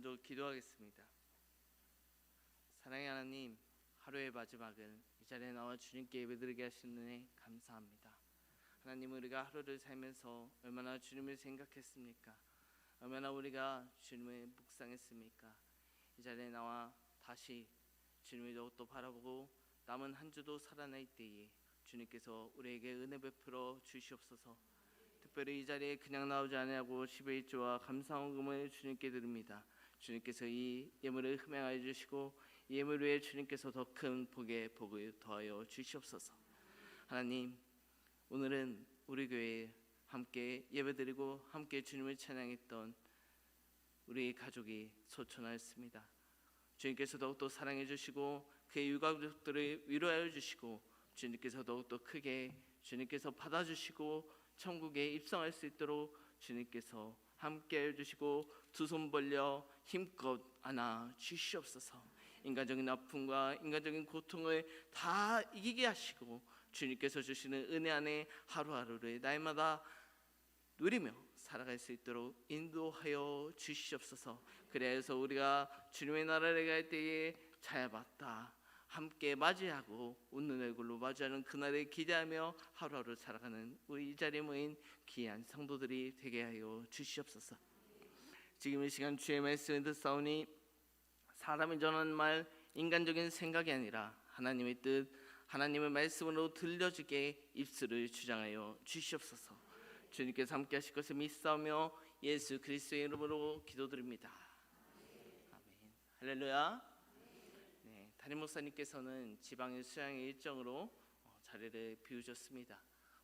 먼저 기도하겠습니다. 사랑의 하나님, 하루의 마지막을 이 자리에 나와 주님께 예배드리게 은혜 감사합니다. 하나님 우리가 하루를 살면서 얼마나 주님을 생각했습니까? 얼마나 우리가 주님을 묵상했습니까? 이 자리에 나와 다시 주님을 더욱더 바라보고 남은 한 주도 살아날 때에 주님께서 우리에게 은혜 베풀어 주시옵소서. 특별히 이 자리에 그냥 나오지 아니하고 11조와 감사원금을 주님께 드립니다. 주님께서 이 예물을 흠양하여 주시고 이 예물 외에 주님께서 더 큰 복의 복을 더하여 주시옵소서. 하나님 오늘은 우리 교회에 함께 예배드리고 함께 주님을 찬양했던 우리 가족이 소천하였습니다. 주님께서 더욱더 사랑해 주시고 그의 유가족들을 위로하여 주시고 주님께서 더욱더 크게 주님께서 받아주시고 천국에 입성할 수 있도록 주님께서 함께 해 주시고 두 손 벌려 힘껏 안아 주시옵소서. 인간적인 아픔과 인간적인 고통을 다 이기게 하시고 주님께서 주시는 은혜 안에 하루하루를 날마다 누리며 살아갈 수 있도록 인도하여 주시옵소서. 그래서 우리가 주님의 나라를 갈 때에 잘 봤다 함께 맞이하고 웃는 얼굴로 맞이하는 그날을 기대하며 하루하루 살아가는 우리 이 자리에 모인 귀한 성도들이 되게 하여 주시옵소서. 지금 이 시간 주의 말씀을 듣사오니 사람이 전하는 말 인간적인 생각이 아니라 하나님의 뜻 하나님의 말씀으로 들려지게 입술을 주장하여 주시옵소서. 주님께서 함께 하실 것을 믿사오며 예수 그리스도의 이름으로 기도드립니다. 아멘. 할렐루야. 네, 담임 목사님께서는 지방의 수양의 일정으로 어, 자리를 비우셨습니다.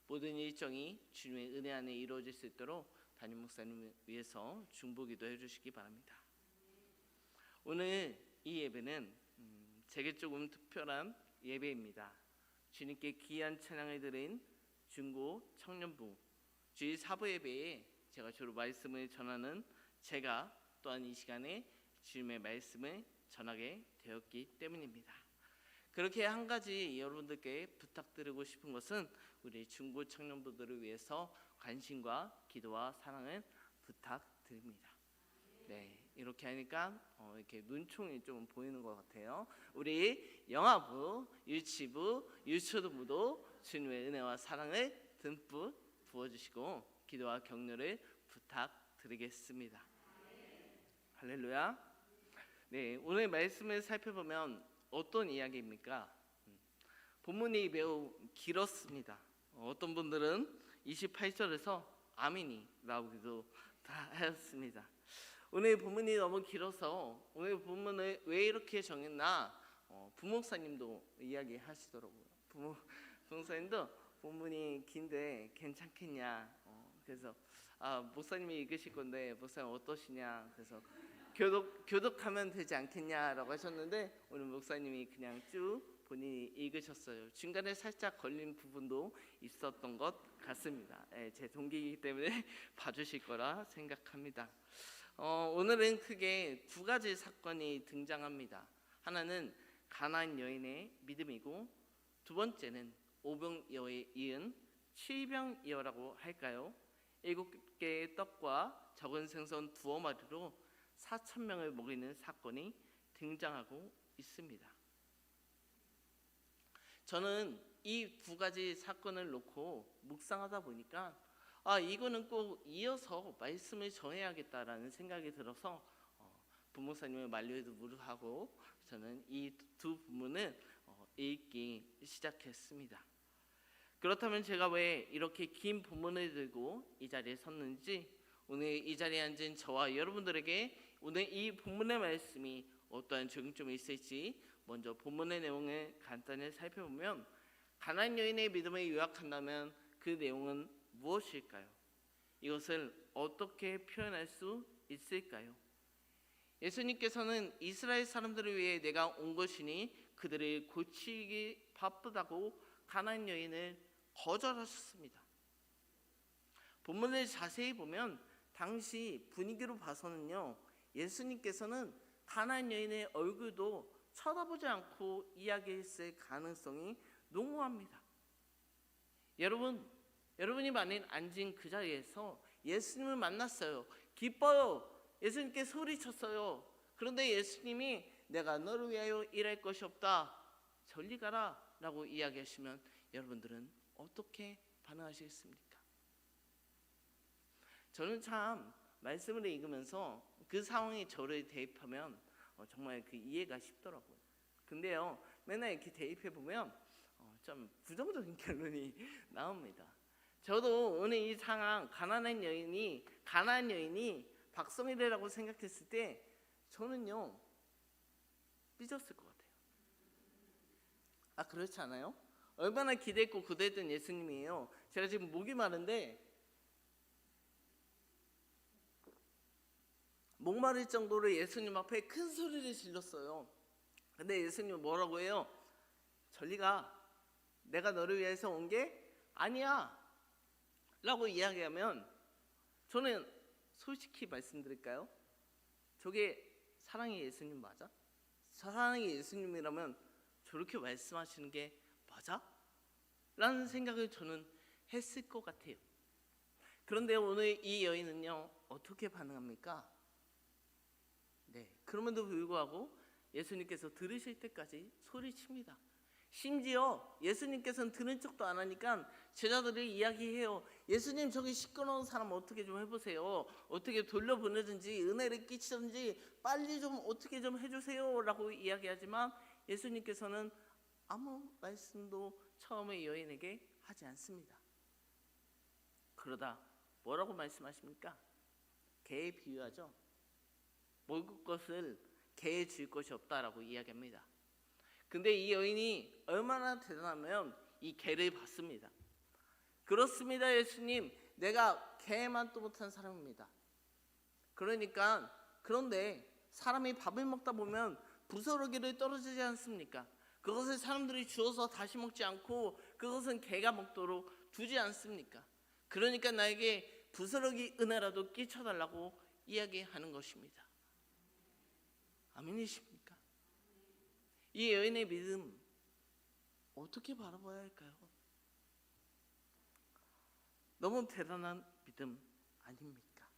모든 일정이 주님의 은혜 안에 이루어질 수 있도록 담임 목사님을 위해서 중보기도 해주시기 바랍니다. 오늘 이 예배는 음, 제게 조금 특별한 예배입니다. 주님께 귀한 찬양을 드린 중고 청년부 주일 사부 예배에 제가 주로 말씀을 전하는 제가 또한 이 시간에 주님의 말씀을 전하게 되었기 때문입니다. 그렇게 한 가지 여러분들께 부탁드리고 싶은 것은 우리 중고 청년부들을 위해서 관심과 기도와 사랑을 부탁드립니다. 네, 이렇게 하니까 어, 이렇게 눈총이 좀 보이는 것 같아요. 우리 영화부, 유치부, 유초등부도 주님의 은혜와 사랑을 듬뿍 부어주시고 기도와 격려를 부탁드리겠습니다. 할렐루야. 네, 오늘 말씀을 살펴보면 어떤 이야기입니까? 음, 본문이 매우 길었습니다. 어, 어떤 분들은 28절에서 아멘이 나오기도 다 하였습니다. 오늘 본문이 너무 길어서 오늘 본문을 왜 이렇게 정했나? 어, 부목사님도 이야기하시더라고요. 부모 부목사님도 본문이 긴데 괜찮겠냐? 어, 그래서 아 목사님이 읽으실 건데 목사님 어떠시냐? 그래서 교독 교독하면 되지 않겠냐라고 하셨는데 오늘 목사님이 그냥 쭉 본인이 읽으셨어요. 중간에 살짝 걸린 부분도 있었던 것 같습니다. 예, 제 동기이기 때문에 봐주실 거라 생각합니다. 어, 오늘은 크게 두 가지 사건이 등장합니다. 하나는 가나안 여인의 믿음이고 두 번째는 오병이어에 이은 칠병이어라고 할까요? 일곱 개의 떡과 적은 생선 두어 마리로 4천 명을 먹이는 사건이 등장하고 있습니다. 저는 이 두 가지 사건을 놓고 묵상하다 보니까 아 이거는 꼭 이어서 말씀을 전해야겠다라는 생각이 들어서 어, 부목사님의 만류에도 무르하고 저는 이 두 부문을 어, 읽기 시작했습니다. 그렇다면 제가 왜 이렇게 긴 본문을 들고 이 자리에 섰는지 오늘 이 자리에 앉은 저와 여러분들에게 오늘 이 본문의 말씀이 어떠한 적용점이 있을지 먼저 본문의 내용을 간단히 살펴보면 가나안 여인의 믿음을 요약한다면 그 내용은 무엇일까요? 이것을 어떻게 표현할 수 있을까요? 예수님께서는 이스라엘 사람들을 위해 내가 온 것이니 그들을 고치기 바쁘다고 가나안 여인을 거절하셨습니다. 본문을 자세히 보면 당시 분위기로 봐서는요. 예수님께서는 가나안 여인의 얼굴도 쳐다보지 않고 이야기했을 가능성이 농후합니다. 여러분, 여러분이 만약 앉은 그 자리에서 예수님을 만났어요. 기뻐요. 예수님께 소리쳤어요. 그런데 예수님이 내가 너를 위하여 일할 것이 없다. 저리 가라 라고 이야기하시면 여러분들은 어떻게 반응하시겠습니까? 저는 참 말씀을 읽으면서 그 상황에 저를 대입하면 어, 정말 그 이해가 쉽더라고요. 근데요, 맨날 이렇게 대입해 보면 어, 좀 부정적인 결론이 나옵니다. 저도 오늘 이 상황 가난한 여인이 가난한 여인이 박성일이라고 생각했을 때 저는요 삐졌을 것 같아요. 아 그렇지 않아요? 얼마나 기대했고 고대했던 예수님이에요. 제가 지금 목이 마른데 목마를 정도로 예수님 앞에 큰 소리를 질렀어요. 근데 예수님 뭐라고 해요? 전리가 내가 너를 위해서 온 게 아니야. 라고 이야기하면 저는 솔직히 말씀드릴까요? 저게 사랑의 예수님 맞아? 사랑의 예수님이라면 저렇게 말씀하시는 게 맞아? 라는 생각을 저는 했을 것 같아요. 그런데 오늘 이 여인은요, 어떻게 반응합니까? 네, 그럼에도 불구하고 예수님께서 들으실 때까지 소리칩니다. 심지어 예수님께서는 들은 척도 안 하니까 제자들이 이야기해요. 예수님 저기 시끄러운 사람 어떻게 좀 해보세요. 어떻게 돌려보내든지 은혜를 끼치든지 빨리 좀 어떻게 좀 해주세요 라고 이야기하지만 예수님께서는 아무 말씀도 처음에 여인에게 하지 않습니다. 그러다 뭐라고 말씀하십니까? 개에 비유하죠. 먹을 것을 개에 줄 것이 없다라고 이야기합니다. 근데 이 여인이 얼마나 대단하면 이 개를 받습니다. 그렇습니다, 예수님. 내가 개만 또 못한 사람입니다. 그러니까 그런데 사람이 밥을 먹다 보면 부스러기를 떨어지지 않습니까? 그것을 사람들이 주어서 다시 먹지 않고 그것은 개가 먹도록 두지 않습니까? 그러니까 나에게 부스러기 은혜라도 끼쳐달라고 이야기하는 것입니다. 아멘이십니까? 이 여인의 믿음 어떻게 바라봐야 할까요? 너무 대단한 믿음 아닙니까?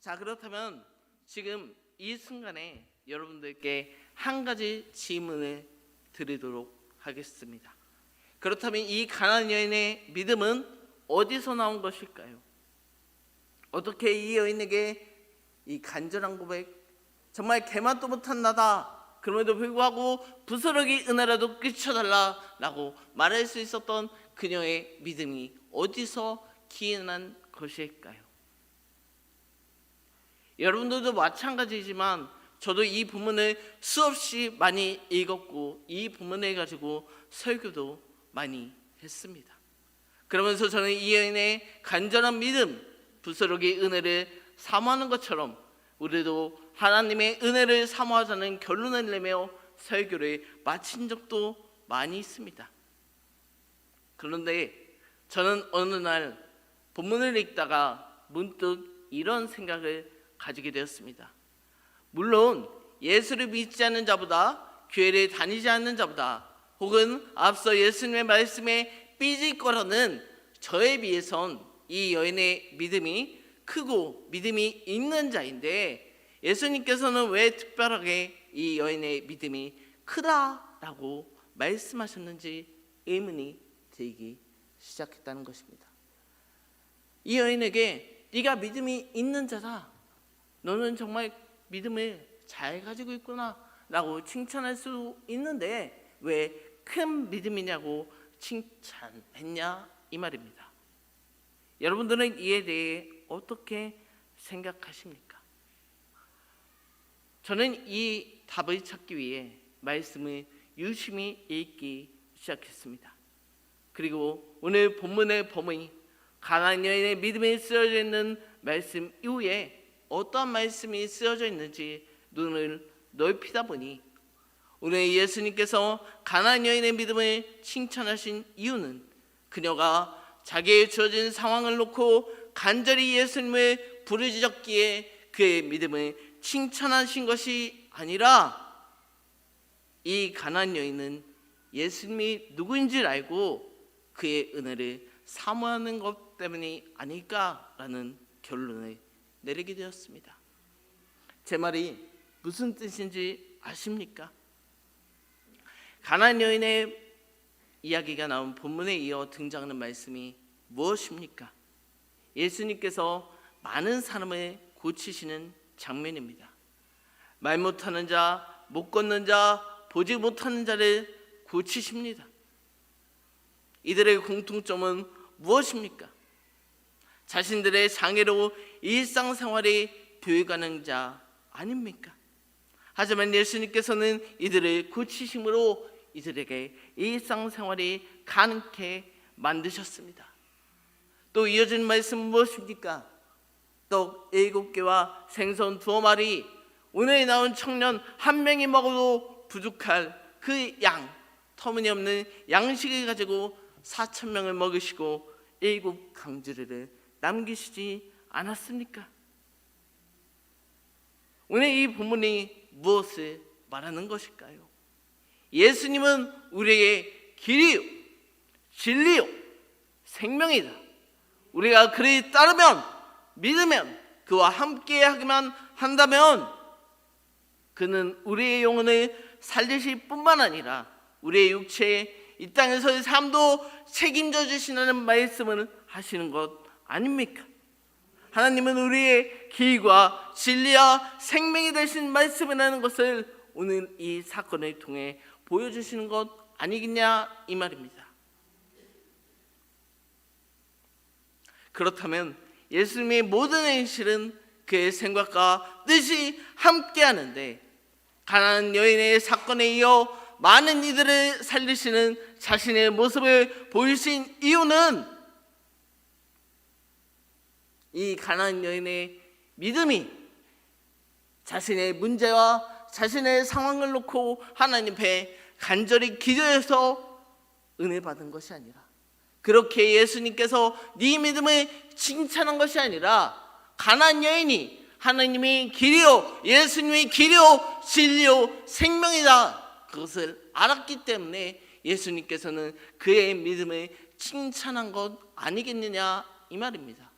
자 그렇다면 지금 이 순간에 여러분들께 한 가지 질문을 드리도록 하겠습니다. 그렇다면 이 가난 여인의 믿음은 어디서 나온 것일까요? 어떻게 이 여인에게 이 간절한 고백 정말 개맛도 못한 나다. 그럼에도 불구하고 부스러기 은혜라도 끼쳐달라라고 말할 수 있었던 그녀의 믿음이 어디서 기인한 것일까요? 여러분들도 마찬가지지만 저도 이 부문을 수없이 많이 읽었고 이 부문을 가지고 설교도 많이 했습니다. 그러면서 저는 이 여인의 간절한 믿음, 부스러기 은혜를 사모하는 것처럼 우리도 하나님의 은혜를 사모하자는 결론을 내며 설교를 마친 적도 많이 있습니다. 그런데 저는 어느 날 본문을 읽다가 문득 이런 생각을 가지게 되었습니다. 물론 예수를 믿지 않는 자보다 교회를 다니지 않는 자보다 혹은 앞서 예수님의 말씀에 삐질 거라는 저에 비해선 이 여인의 믿음이 크고 믿음이 있는 자인데 예수님께서는 왜 특별하게 이 여인의 믿음이 크다라고 말씀하셨는지 의문이 들기 시작했다는 것입니다. 이 여인에게 네가 믿음이 있는 자다. 너는 정말 믿음을 잘 가지고 있구나라고 칭찬할 수 있는데 왜 큰 믿음이냐고 칭찬했냐 이 말입니다. 여러분들은 이에 대해 어떻게 생각하십니까? 저는 이 답을 찾기 위해 말씀을 유심히 읽기 시작했습니다. 그리고 오늘 본문의 범위 가난 여인의 믿음이 쓰여져 있는 말씀 이후에 어떠한 말씀이 쓰여져 있는지 눈을 넓히다 보니 오늘 예수님께서 가난 여인의 믿음을 칭찬하신 이유는 그녀가 자기의 주어진 상황을 놓고 간절히 예수님을 부르짖었기에 그의 믿음을 칭찬하신 것이 아니라 이 가난 여인은 예수님이 누구인지를 알고 그의 은혜를 사모하는 것 때문이 아닐까라는 결론을 내리게 되었습니다. 제 말이 무슨 뜻인지 아십니까? 가나안 여인의 이야기가 나온 본문에 이어 등장하는 말씀이 무엇입니까? 예수님께서 많은 사람을 고치시는 장면입니다. 말 못하는 자, 못 걷는 자, 보지 못하는 자를 고치십니다. 이들의 공통점은 무엇입니까? 자신들의 장애로 일상생활에 되어가는 자 아닙니까? 하지만 예수님께서는 이들을 고치심으로 이들에게 일상생활이 가능케 만드셨습니다. 또 이어진 말씀은 무엇입니까? 떡 일곱 개와 생선 두어 마리 오늘 나온 청년 한 명이 먹어도 부족할 그 양 터무니없는 양식을 가지고 사천 명을 먹으시고 일곱 강주리를 남기시지 않았습니까? 오늘 이 본문이 무엇을 말하는 것일까요? 예수님은 우리에게 길이요, 진리요, 생명이다. 우리가 그를 따르면, 믿으면, 그와 함께 하기만 한다면, 그는 우리의 영혼을 살리실 뿐만 아니라 우리의 육체에 이 땅에서의 삶도 책임져 주시는 말씀을 하시는 것 아닙니까? 하나님은 우리의 길과 진리와 생명이 되신 말씀이라는 것을 오늘 이 사건을 통해 보여주시는 것 아니겠냐 이 말입니다. 그렇다면 예수님의 모든 행실은 그의 생각과 뜻이 함께하는데 가난한 여인의 사건에 이어 많은 이들을 살리시는 자신의 모습을 보이신 이유는 이 가난한 여인의 믿음이 자신의 문제와 자신의 상황을 놓고 하나님 앞에 간절히 기도해서 은혜 받은 것이 아니라 그렇게 예수님께서 네 믿음을 칭찬한 것이 아니라 가난 여인이 하나님이 길이요 예수님이 길이요 진리요 생명이다 그것을 알았기 때문에 예수님께서는 그의 믿음을 칭찬한 것 아니겠느냐 이 말입니다.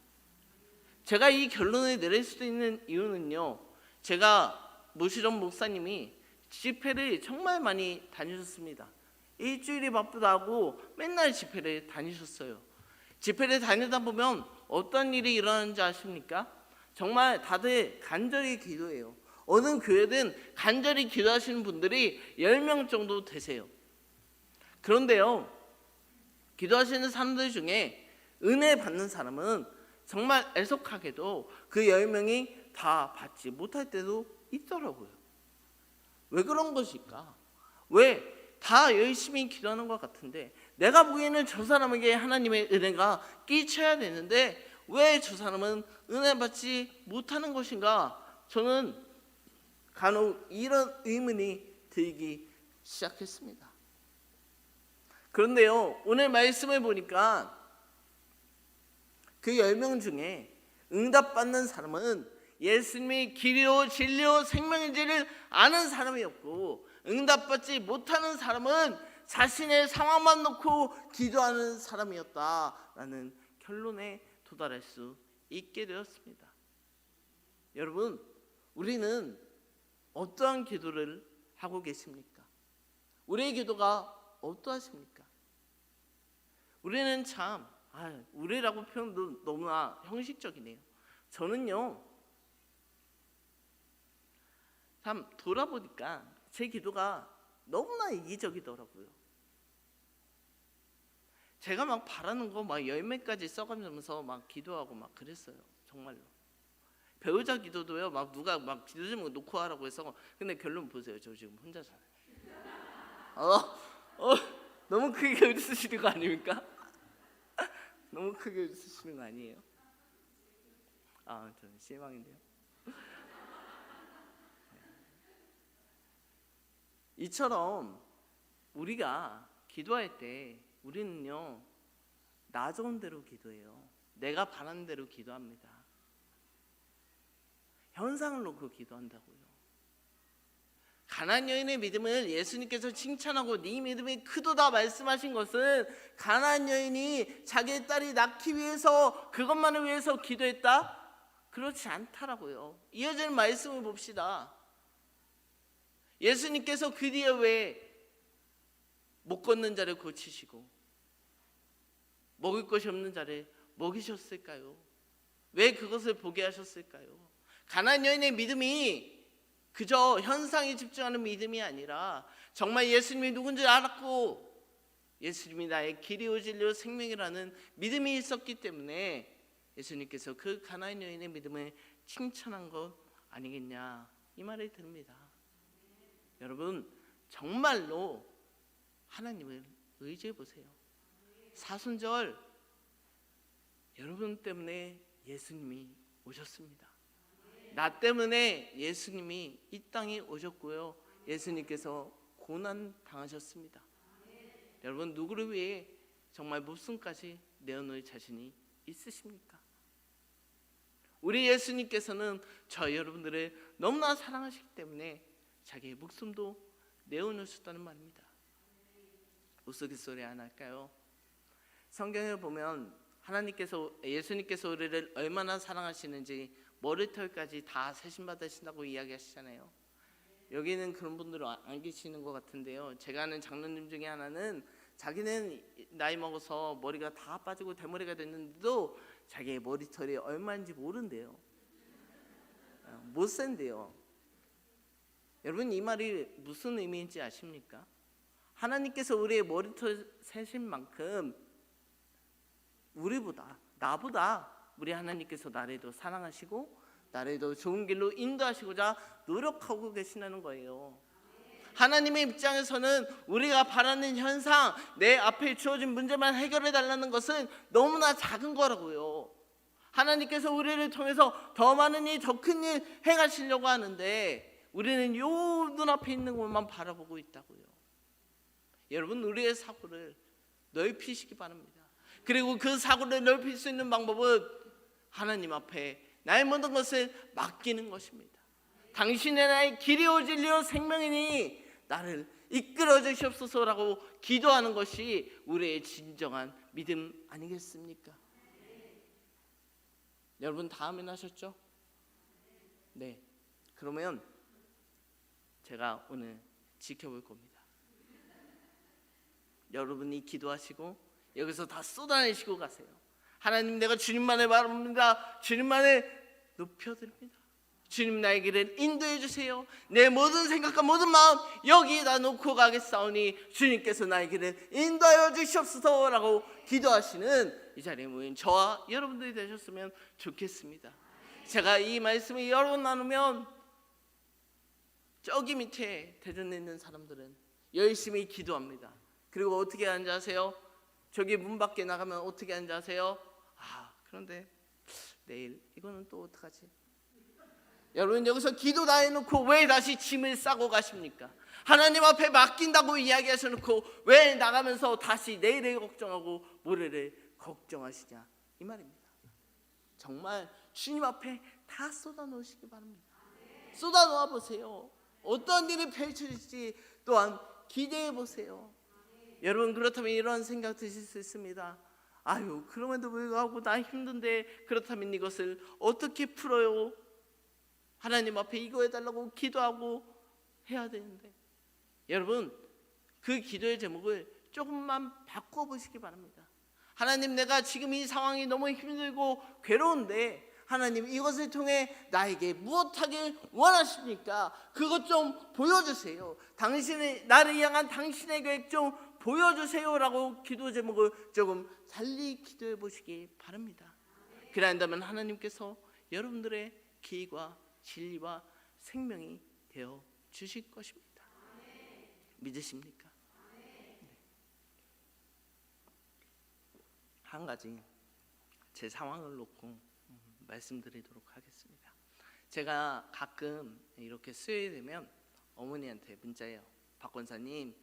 제가 이 결론을 내릴 수 있는 이유는요. 제가 모시던 목사님이 집회를 정말 많이 다니셨습니다. 일주일이 바쁘다고 맨날 집회를 다니셨어요. 집회를 다니다 보면 어떤 일이 일어나는지 아십니까? 정말 다들 간절히 기도해요. 어느 교회든 간절히 기도하시는 분들이 10명 정도 되세요. 그런데요. 기도하시는 사람들 중에 은혜 받는 사람은 정말 애석하게도 그 10명이 다 받지 못할 때도 있더라고요. 왜 그런 것일까? 왜 다 열심히 기도하는 것 같은데 내가 보기에는 저 사람에게 하나님의 은혜가 끼쳐야 되는데 왜 저 사람은 은혜 받지 못하는 것인가? 저는 간혹 이런 의문이 들기 시작했습니다. 그런데요, 오늘 말씀을 보니까 그열명 중에 응답받는 사람은 예수님이 길이요 진리요 생명인지를 아는 사람이었고 응답받지 못하는 사람은 자신의 상황만 놓고 기도하는 사람이었다라는 결론에 도달할 수 있게 되었습니다. 여러분, 우리는 어떠한 기도를 하고 계십니까? 우리의 기도가 어떠하십니까? 우리는 참 아, 우리라고 표현도 너무나 형식적이네요. 저는요. 참 돌아보니까 제 기도가 너무나 이기적이더라고요. 제가 막 바라는 거 막 열매까지 써가면서 막 기도하고 막 그랬어요. 정말로. 배우자 기도도요. 막 누가 막 기도 제목 놓고 하라고 해서 근데 결론 보세요. 저 지금 혼자잖아요. 어, 어, 너무 크게 웃으시는 거 아닙니까? 너무 크게 웃으시는 거 아니에요? 아, 저는 실망인데요. 이처럼 우리가 기도할 때 우리는요 나 좋은 대로 기도해요. 내가 바라는 대로 기도합니다. 현상을 놓고 기도한다고요. 가난 여인의 믿음을 예수님께서 칭찬하고 네 믿음이 크도다 말씀하신 것은 가난 여인이 자기의 딸이 낳기 위해서 그것만을 위해서 기도했다? 그렇지 않다라고요. 이어지는 말씀을 봅시다. 예수님께서 그 뒤에 왜 못 걷는 자를 고치시고 먹을 것이 없는 자를 먹이셨을까요? 왜 그것을 보게 하셨을까요? 가난 여인의 믿음이 그저 현상에 집중하는 믿음이 아니라 정말 예수님이 누군지 알았고 예수님이 나의 길이요 진리요 생명이라는 믿음이 있었기 때문에 예수님께서 그 가나안 여인의 믿음을 칭찬한 것 아니겠냐 이 말이 듭니다. 여러분 정말로 하나님을 의지해 보세요. 사순절 여러분 때문에 예수님이 오셨습니다. 나 때문에 예수님이 이 땅에 오셨고요. 예수님께서 고난 당하셨습니다. 여러분 누구를 위해 정말 목숨까지 내어놓을 자신이 있으십니까? 우리 예수님께서는 저 여러분들을 너무나 사랑하시기 때문에 자기의 목숨도 내어놓으셨다는 말입니다. 우스갯소리 안 할까요? 성경에 보면 하나님께서 예수님께서 우리를 얼마나 사랑하시는지 머리털까지 다 세신 받으신다고 이야기하시잖아요. 여기는 그런 분들은 안 계시는 것 같은데요. 제가 아는 장로님 중에 하나는 자기는 나이 먹어서 머리가 다 빠지고 대머리가 됐는데도 자기의 머리털이 얼마인지 모른대요. 어, 못 센대요. 여러분 이 말이 무슨 의미인지 아십니까? 하나님께서 우리의 머리털 세신 만큼 우리보다 나보다 우리 하나님께서 나를 더 사랑하시고 나를 더 좋은 길로 인도하시고자 노력하고 계시다는 거예요. 하나님의 입장에서는 우리가 바라는 현상, 내 앞에 주어진 문제만 해결해 달라는 것은 너무나 작은 거라고요. 하나님께서 우리를 통해서 더 많은 일, 더 큰 일 행하시려고 하는데 우리는 요 눈앞에 있는 것만 바라보고 있다고요. 여러분 우리의 사고를 넓히시기 바랍니다. 그리고 그 사고를 넓힐 수 있는 방법은 하나님 앞에 나의 모든 것을 맡기는 것입니다. 당신의 나의 길이요 진리요 생명이니 나를 이끌어 주시옵소서라고 기도하는 것이 우리의 진정한 믿음 아니겠습니까? 여러분 다음에 하셨죠? 네. 그러면 제가 오늘 지켜볼 겁니다. 여러분이 기도하시고 여기서 다 쏟아내시고 가세요. 하나님 내가 주님만을 바랍니다. 주님만을 높여드립니다. 주님 나의 길을 인도해 주세요. 내 모든 생각과 모든 마음 여기에다 놓고 가겠사오니 주님께서 나의 길을 인도하여 주시옵소서라고 기도하시는 이 자리에 모인 저와 여러분들이 되셨으면 좋겠습니다. 제가 이 말씀을 여러 번 나누면 저기 밑에 대전에 있는 사람들은 열심히 기도합니다. 그리고 어떻게 하는지 아세요? 저기 문 밖에 나가면 어떻게 하는지 아세요? 아 그런데 내일 이거는 또 어떡하지? 여러분 여기서 기도 다 해놓고 왜 다시 짐을 싸고 가십니까? 하나님 앞에 맡긴다고 이야기하셔놓고 왜 나가면서 다시 내일을 걱정하고 모레를 걱정하시냐 이 말입니다. 정말 주님 앞에 다 쏟아 놓으시기 바랍니다. 쏟아 놓아 보세요. 어떤 일이 펼쳐질지 또한 기대해 보세요. 여러분 그렇다면 이런 생각 드실 수 있습니다. 아유 그럼에도 불구하고 나 힘든데 그렇다면 이것을 어떻게 풀어요? 하나님 앞에 이거 해달라고 기도하고 해야 되는데 여러분 그 기도의 제목을 조금만 바꿔보시기 바랍니다. 하나님 내가 지금 이 상황이 너무 힘들고 괴로운데 하나님 이것을 통해 나에게 무엇하길 원하십니까? 그것 좀 보여주세요. 당신의 나를 향한 당신의 계획 좀 보여주세요라고 기도 제목을 조금 달리 기도해 보시기 바랍니다. 그래야한다면 하나님께서 여러분들의 기와 진리와 생명이 되어 주실 것입니다. 믿으십니까? 네. 한 가지 제 상황을 놓고 음, 말씀드리도록 하겠습니다. 제가 가끔 이렇게 수요일 되면 어머니한테 문자해요. 박 권사님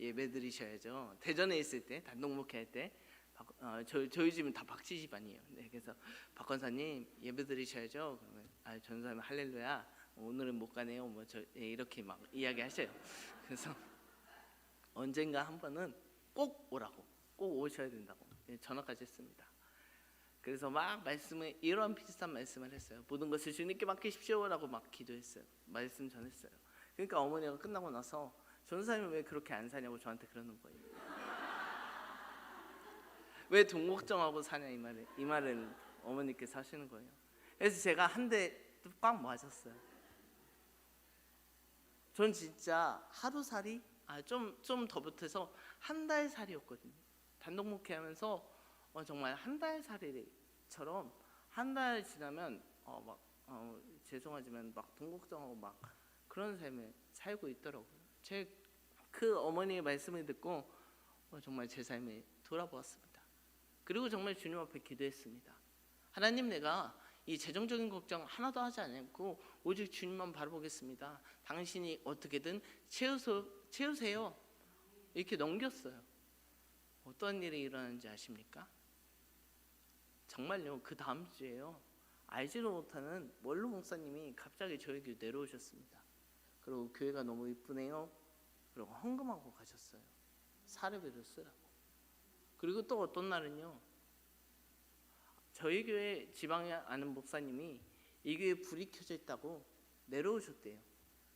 예배 드리셔야죠. 대전에 있을 때 단독 목회할 때 박- 어, 저, 저희 집은 다 박씨 집안이에요. 네, 그래서 박 권사님 예배 드리셔야죠. 그러면 아 전사님 할렐루야 오늘은 못 가네요. 뭐저 이렇게 막 이야기하셔요. 그래서 언젠가 한 번은 꼭 오라고 꼭 오셔야 된다고 예, 전화까지 했습니다. 그래서 막 말씀을 이런 비슷한 말씀을 했어요. 모든 것을 주님께 맡기십시오라고 막 기도했어요. 말씀 전했어요. 그러니까 어머니가 끝나고 나서 전사님은 왜 그렇게 안 사냐고 저한테 그러는 거예요. 왜 돈 걱정하고 사냐 이 말을 이 말을 어머니께서 하시는 거예요. 그래서 제가 한 대 꽉 맞았어요. 전 진짜 하루살이 아 좀 좀 더 붙어서 한 달 살이었거든요. 단독 목회하면서 어, 정말 한 달 살이처럼 한 달 지나면 어 막 어, 죄송하지만 막돈 걱정하고 막 그런 삶을 살고 있더라고요. 제 그 어머니의 말씀을 듣고 어, 정말 제 삶을 돌아보았습니다. 그리고 정말 주님 앞에 기도했습니다. 하나님 내가 이 재정적인 걱정 하나도 하지 않고 오직 주님만 바라보겠습니다. 당신이 어떻게든 채우소, 채우세요. 이렇게 넘겼어요. 어떤 일이 일어났는지 아십니까? 정말요 그 다음 주에요 알지도 못하는 원로 목사님이 갑자기 저에게 내려오셨습니다. 그리고 교회가 너무 이쁘네요. 그리고 헌금하고 가셨어요. 사례비를 쓰라고. 그리고 또 어떤 날은요. 저희 교회 지방에 아는 목사님이 이 교회 불이 켜져 있다고 내려오셨대요.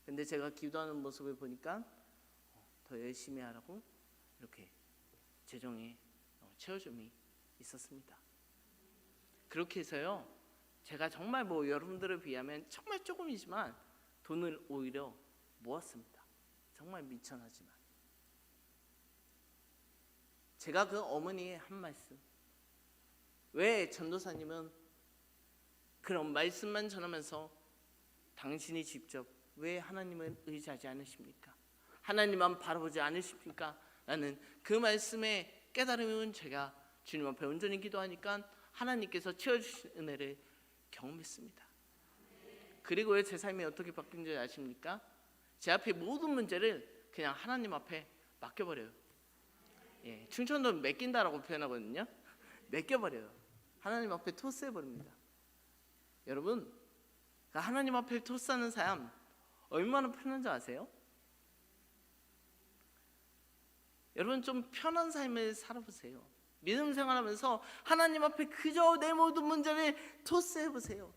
근데 제가 기도하는 모습을 보니까 어, 더 열심히 하라고 이렇게 재정에 어, 채워줌이 있었습니다. 그렇게 해서요. 제가 정말 뭐 여러분들에 비하면 정말 조금이지만 돈을 오히려 모았습니다. 정말 미천하지만 제가 그 어머니의 한 말씀 왜 전도사님은 그런 말씀만 전하면서 당신이 직접 왜 하나님을 의지하지 않으십니까? 하나님만 바라보지 않으십니까? 라는 그 말씀에 깨달음은 제가 주님 앞에 온전히 기도하니까 하나님께서 채워주신 은혜를 경험했습니다. 그리고 왜제 삶이 어떻게 바뀐 줄 아십니까? 제 앞에 모든 문제를 그냥 하나님 앞에 맡겨버려요. 예, 충천도 맡긴다라고 표현하거든요. 맡겨버려요. 하나님 앞에 토스해버립니다. 여러분, 그 하나님 앞에 토스하는 삶 얼마나 편한지 아세요? 여러분 좀 편한 삶을 살아보세요. 믿음 생활하면서 하나님 앞에 그저 내 모든 문제를 토스해 보세요.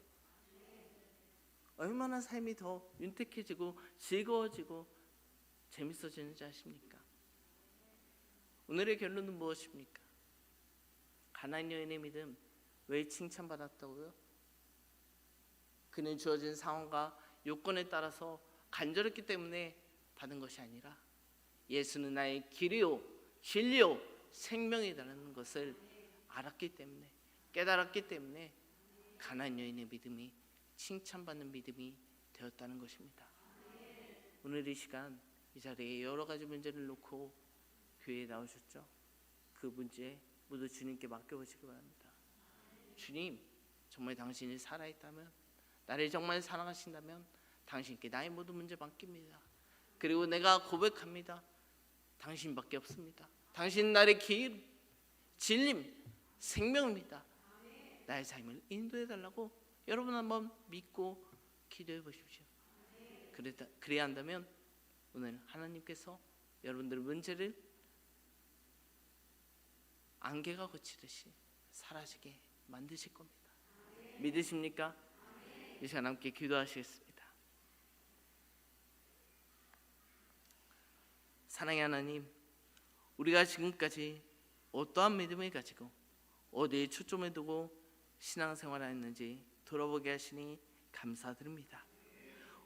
얼마나 삶이 더 윤택해지고 즐거워지고 재밌어지는지 아십니까? 오늘의 결론은 무엇입니까? 가나안 여인의 믿음 왜 칭찬받았다고요? 그는 주어진 상황과 요건에 따라서 간절했기 때문에 받은 것이 아니라 예수는 나의 길이요 진리요 생명이라는 것을 알았기 때문에 깨달았기 때문에 가나안 여인의 믿음이 칭찬받는 믿음이 되었다는 것입니다. 오늘 이 시간 이 자리에 여러 가지 문제를 놓고 교회에 나오셨죠? 그 문제 모두 주님께 맡겨보시기 바랍니다. 주님, 정말 당신이 살아있다면 나를 정말 사랑하신다면 당신께 나의 모든 문제 맡깁니다. 그리고 내가 고백합니다. 당신밖에 없습니다. 당신 나의 길, 진림, 생명입니다. 나의 삶을 인도해 달라고 여러분 한번 믿고 기도해 보십시오. 그래다, 그래야 한다면 오늘 하나님께서 여러분들의 문제를 안개가 거치듯이 사라지게 만드실 겁니다. 믿으십니까? 이 시간 함께 기도하시겠습니다. 사랑의 하나님, 우리가 지금까지 어떠한 믿음을 가지고 어디에 초점을 두고 신앙생활을 했는지 돌아보게 하시니 감사드립니다.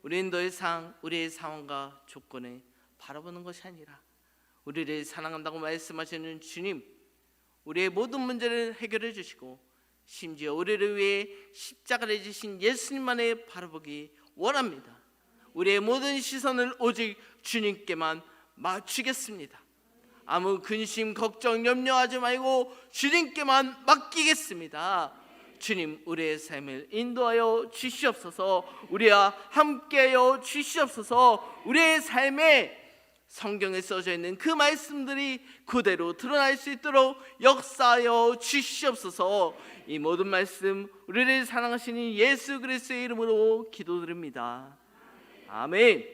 우리는 더 이상 우리의 상황과 조건을 바라보는 것이 아니라 우리를 사랑한다고 말씀하시는 주님, 우리의 모든 문제를 해결해 주시고 심지어 우리를 위해 십자가를 지신 예수님만을 바라보기 원합니다. 우리의 모든 시선을 오직 주님께만 맞추겠습니다. 아무 근심 걱정 염려하지 말고 주님께만 맡기겠습니다. 주님 우리의 삶을 인도하여 주시옵소서. 우리와 함께하여 주시옵소서. 우리의 삶에 성경에 써져 있는 그 말씀들이 그대로 드러날 수 있도록 역사하여 주시옵소서. 이 모든 말씀 우리를 사랑하시는 예수 그리스도의 이름으로 기도드립니다. 아멘.